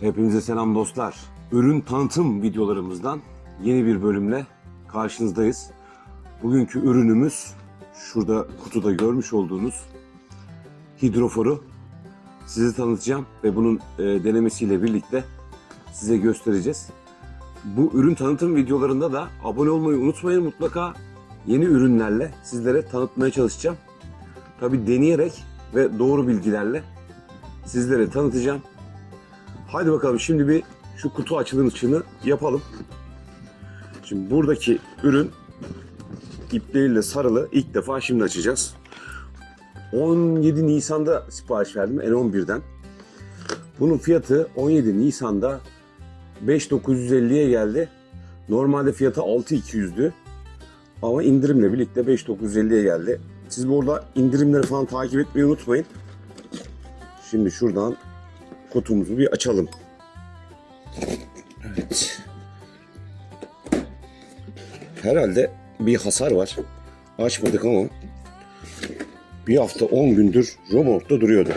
Hepinize selam dostlar. Ürün tanıtım videolarımızdan yeni bir bölümle karşınızdayız. Bugünkü ürünümüz şurada kutuda görmüş olduğunuz hidroforu size tanıtacağım ve bunun e, denemesiyle birlikte size göstereceğiz. Bu ürün tanıtım videolarında da abone olmayı unutmayın mutlaka yeni ürünlerle sizlere tanıtmaya çalışacağım. Tabi deneyerek ve doğru bilgilerle sizlere tanıtacağım. Haydi bakalım şimdi bir şu kutu açılışını yapalım. Şimdi buradaki ürün ipleriyle sarılı ilk defa şimdi açacağız. 17 Nisan'da sipariş verdim N11'den. Bunun fiyatı 17 Nisan'da 5950'ye geldi. Normalde fiyatı 6200'dü. Ama indirimle birlikte 5950'ye geldi. Siz burada indirimleri falan takip etmeyi unutmayın. Şimdi şuradan kutumuzu bir açalım. Evet. Herhalde bir hasar var. Açmadık ama bir hafta 10 gündür romorkta duruyordu.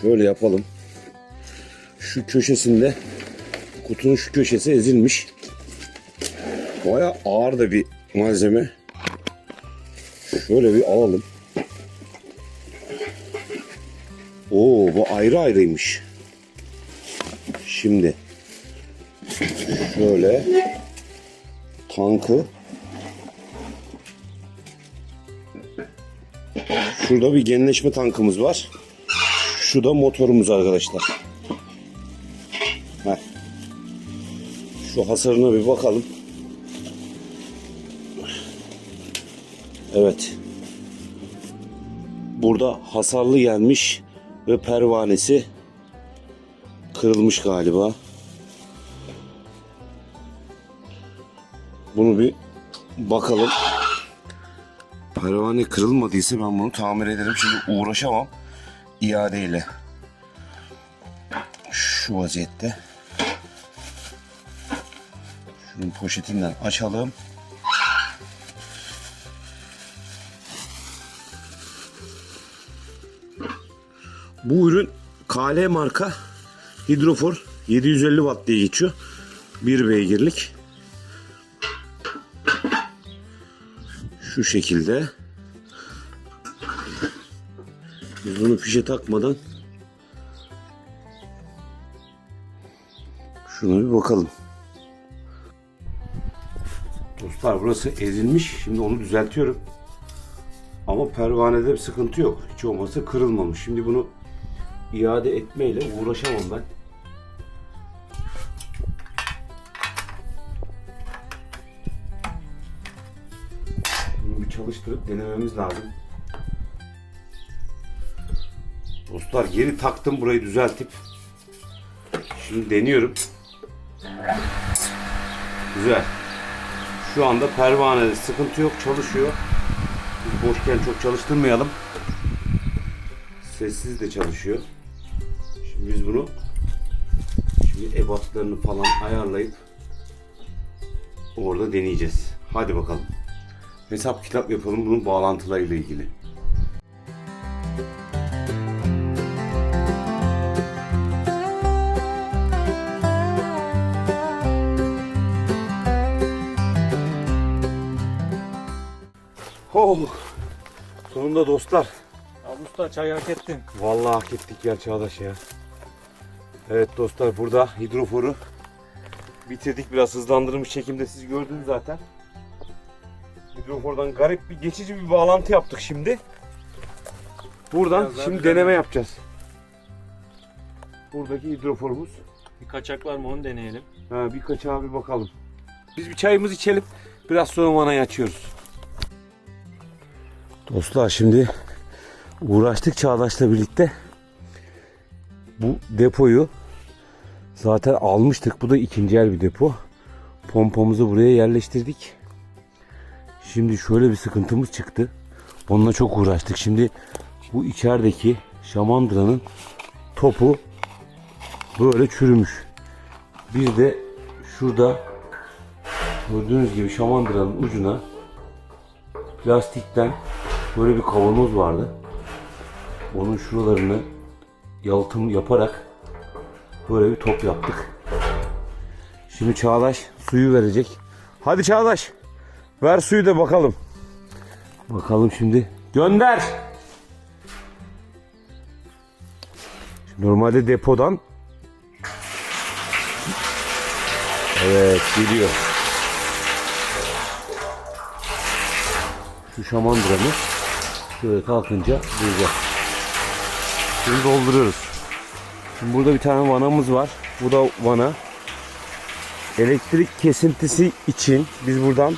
Şöyle yapalım. Şu köşesinde kutunun şu köşesi ezilmiş. Baya ağır da bir malzeme. Şöyle bir alalım. Oo bu ayrı ayrıymış. Şimdi şöyle tankı Şurada bir genleşme tankımız var. Şu da motorumuz arkadaşlar. Heh. Şu hasarına bir bakalım. Evet. Burada hasarlı gelmiş ve pervanesi kırılmış galiba. Bunu bir bakalım. Pervane kırılmadıysa ben bunu tamir ederim. Şimdi uğraşamam iadeyle. Şu vaziyette. Şunun poşetinden açalım. Bu ürün KL marka hidrofor 750 watt diye geçiyor. 1 beygirlik. Şu şekilde. Biz bunu fişe takmadan şuna bir bakalım. Dostlar burası ezilmiş. Şimdi onu düzeltiyorum. Ama pervanede bir sıkıntı yok. Hiç olmazsa kırılmamış. Şimdi bunu iade etmeyle uğraşamam ben. Bunu bir çalıştırıp denememiz lazım. Dostlar geri taktım burayı düzeltip. Şimdi deniyorum. Güzel. Şu anda pervanede sıkıntı yok çalışıyor. Biz boşken çok çalıştırmayalım. Sessiz de çalışıyor. Biz bunu şimdi ebatlarını falan ayarlayıp orada deneyeceğiz. Hadi bakalım. Hesap kitap yapalım bunun bağlantılarıyla ilgili. Oh, sonunda dostlar. Abi usta çay hak ettin. Vallahi hak ettik ya Çağdaş ya. Evet dostlar burada hidroforu bitirdik. Biraz hızlandırılmış çekimde siz gördünüz zaten. Hidrofordan garip bir geçici bir bağlantı yaptık şimdi. Buradan Biraz şimdi deneme yapacağız. Buradaki hidroforumuz. Bir kaçak var mı onu deneyelim. Ha, birkaç abi bakalım. Biz bir çayımızı içelim. Biraz sonra vanayı açıyoruz. Dostlar şimdi uğraştık Çağdaş'la birlikte. Bu depoyu zaten almıştık. Bu da ikinci el bir depo. Pompamızı buraya yerleştirdik. Şimdi şöyle bir sıkıntımız çıktı. Onunla çok uğraştık. Şimdi bu içerideki şamandıranın topu böyle çürümüş. Bir de şurada gördüğünüz gibi şamandıranın ucuna plastikten böyle bir kavanoz vardı. Onun şuralarını yalıtım yaparak Böyle bir top yaptık. Şimdi Çağdaş suyu verecek. Hadi Çağdaş. Ver suyu da bakalım. Bakalım şimdi. Gönder. Normalde depodan Evet geliyor. Şu şamandıramız şöyle kalkınca duracak. Şimdi dolduruyoruz. Şimdi burada bir tane vanamız var. Bu da vana. Elektrik kesintisi için biz buradan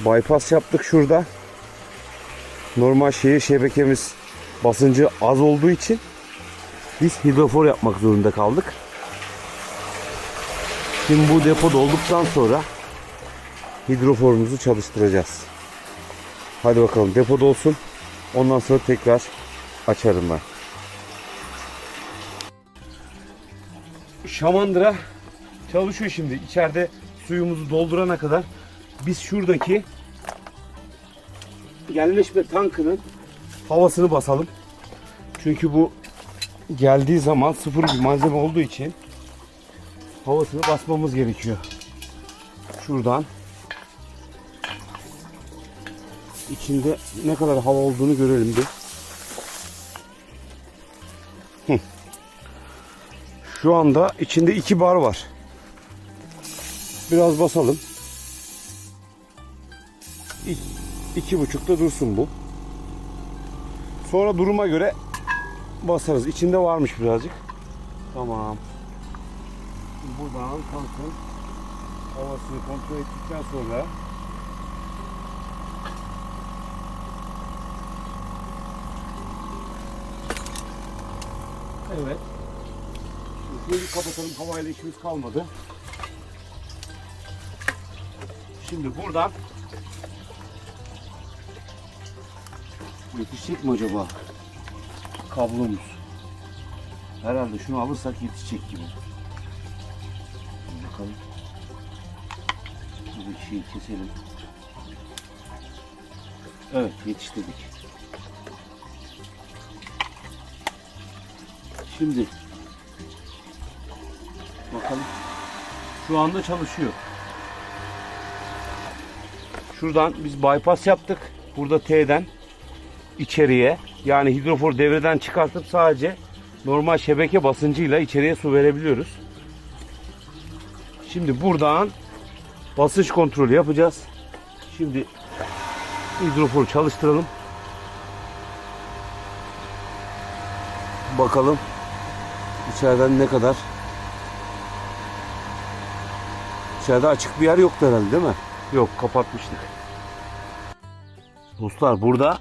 bypass yaptık şurada. Normal şehir şebekemiz basıncı az olduğu için biz hidrofor yapmak zorunda kaldık. Şimdi bu depo dolduktan sonra hidroforumuzu çalıştıracağız. Hadi bakalım depo dolsun. Ondan sonra tekrar açarım ben. Şamandıra çalışıyor şimdi. İçeride suyumuzu doldurana kadar biz şuradaki yerleşme tankının havasını basalım. Çünkü bu geldiği zaman sıfır bir malzeme olduğu için havasını basmamız gerekiyor. Şuradan içinde ne kadar hava olduğunu görelim bir. Hı. Şu anda içinde iki bar var. Biraz basalım. İ- iki buçukta dursun bu. Sonra duruma göre basarız. İçinde varmış birazcık. Tamam. Buradan tankın havasını kontrol ettikten sonra Evet. Bir kapatalım. Havayla işimiz kalmadı. Şimdi buradan yetişecek mi acaba kablomuz? Herhalde şunu alırsak yetişecek gibi. Bakalım. Buradaki şeyi keselim. Evet yetiştirdik. Şimdi bakalım. Şu anda çalışıyor. Şuradan biz bypass yaptık. Burada T'den içeriye yani hidrofor devreden çıkartıp sadece normal şebeke basıncıyla içeriye su verebiliyoruz. Şimdi buradan basınç kontrolü yapacağız. Şimdi hidroforu çalıştıralım. Bakalım içeriden ne kadar İçeride açık bir yer yoktu herhalde değil mi? Yok kapatmıştık. Dostlar burada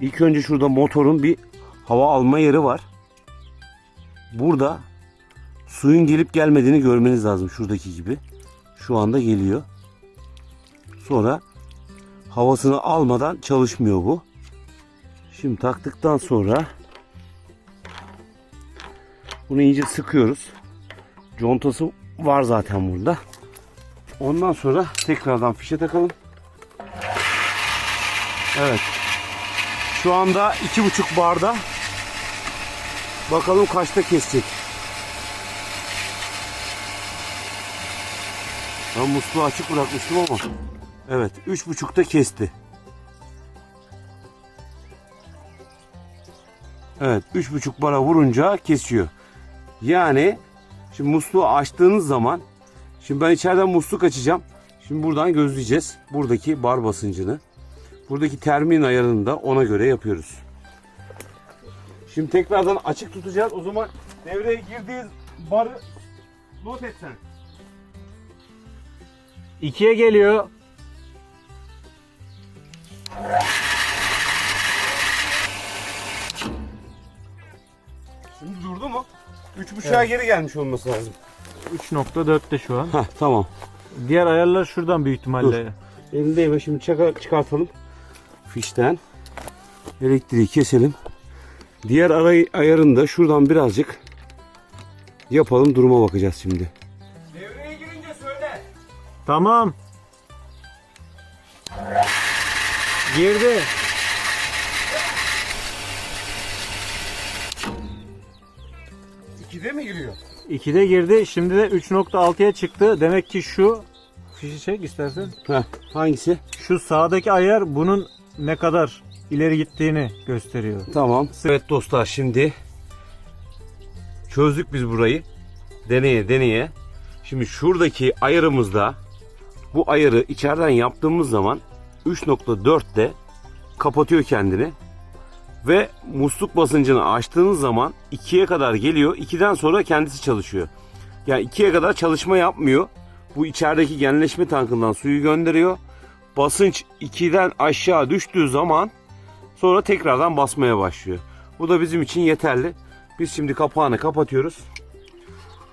ilk önce şurada motorun bir hava alma yeri var. Burada suyun gelip gelmediğini görmeniz lazım şuradaki gibi. Şu anda geliyor. Sonra havasını almadan çalışmıyor bu. Şimdi taktıktan sonra bunu iyice sıkıyoruz. Contası var zaten burada. Ondan sonra tekrardan fişe takalım. Evet. Şu anda iki buçuk barda. Bakalım kaçta kesecek. Ben musluğu açık bırakmıştım ama. Evet. Üç buçukta kesti. Evet. Üç buçuk bara vurunca kesiyor. Yani şimdi musluğu açtığınız zaman Şimdi ben içeriden musluk açacağım. Şimdi buradan gözleyeceğiz. Buradaki bar basıncını. Buradaki termin ayarını da ona göre yapıyoruz. Şimdi tekrardan açık tutacağız. O zaman devreye girdiği barı not et sen. İkiye geliyor. Şimdi durdu mu? Üç buçuğa geri gelmiş olması lazım. 3.4'te şu an. Hah tamam. Diğer ayarlar şuradan büyük ihtimalle. Elindeyim. Şimdi çaka çıkartalım. Fişten. Elektriği keselim. Diğer aray ayarını da şuradan birazcık yapalım. Duruma bakacağız şimdi. Devreye girince söyle. Tamam. Girdi. İkide mi giriyor? 2'de girdi. Şimdi de 3.6'ya çıktı. Demek ki şu fişi çek istersen. Heh, hangisi? Şu sağdaki ayar bunun ne kadar ileri gittiğini gösteriyor. Tamam. Evet dostlar şimdi çözdük biz burayı. Deneye deneye. Şimdi şuradaki ayarımızda bu ayarı içeriden yaptığımız zaman 3.4'te kapatıyor kendini. Ve musluk basıncını açtığınız zaman 2'ye kadar geliyor. 2'den sonra kendisi çalışıyor. Yani 2'ye kadar çalışma yapmıyor. Bu içerideki genleşme tankından suyu gönderiyor. Basınç 2'den aşağı düştüğü zaman Sonra tekrardan basmaya başlıyor. Bu da bizim için yeterli. Biz şimdi kapağını kapatıyoruz.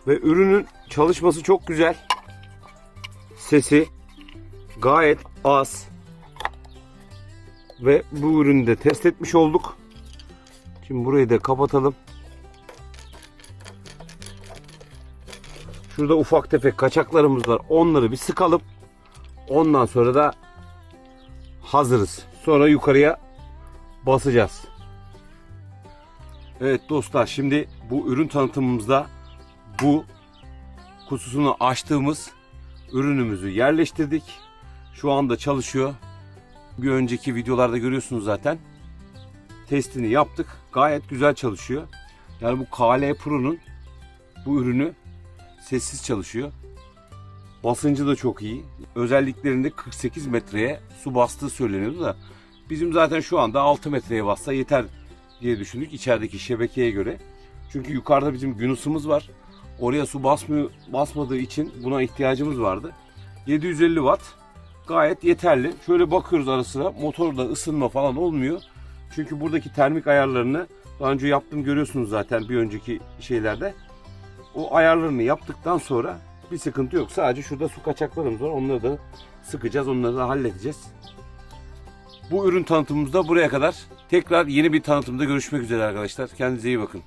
Ve ürünün çalışması çok güzel. Sesi gayet az. Ve bu ürünü de test etmiş olduk. Şimdi burayı da kapatalım. Şurada ufak tefek kaçaklarımız var. Onları bir sıkalım. Ondan sonra da hazırız. Sonra yukarıya basacağız. Evet dostlar şimdi bu ürün tanıtımımızda bu kutusunu açtığımız ürünümüzü yerleştirdik. Şu anda çalışıyor. Bir önceki videolarda görüyorsunuz zaten. Testini yaptık. Gayet güzel çalışıyor. Yani bu KL Pro'nun bu ürünü sessiz çalışıyor. Basıncı da çok iyi. Özelliklerinde 48 metreye su bastığı söyleniyordu da Bizim zaten şu anda 6 metreye bassa yeter diye düşündük içerideki şebekeye göre. Çünkü yukarıda bizim günusumuz var. Oraya su basmıyor, basmadığı için buna ihtiyacımız vardı. 750 watt gayet yeterli. Şöyle bakıyoruz ara sıra motorda ısınma falan olmuyor. Çünkü buradaki termik ayarlarını daha önce yaptım görüyorsunuz zaten bir önceki şeylerde. O ayarlarını yaptıktan sonra bir sıkıntı yok. Sadece şurada su kaçaklarımız var. Onları da sıkacağız. Onları da halledeceğiz. Bu ürün tanıtımımız da buraya kadar. Tekrar yeni bir tanıtımda görüşmek üzere arkadaşlar. Kendinize iyi bakın.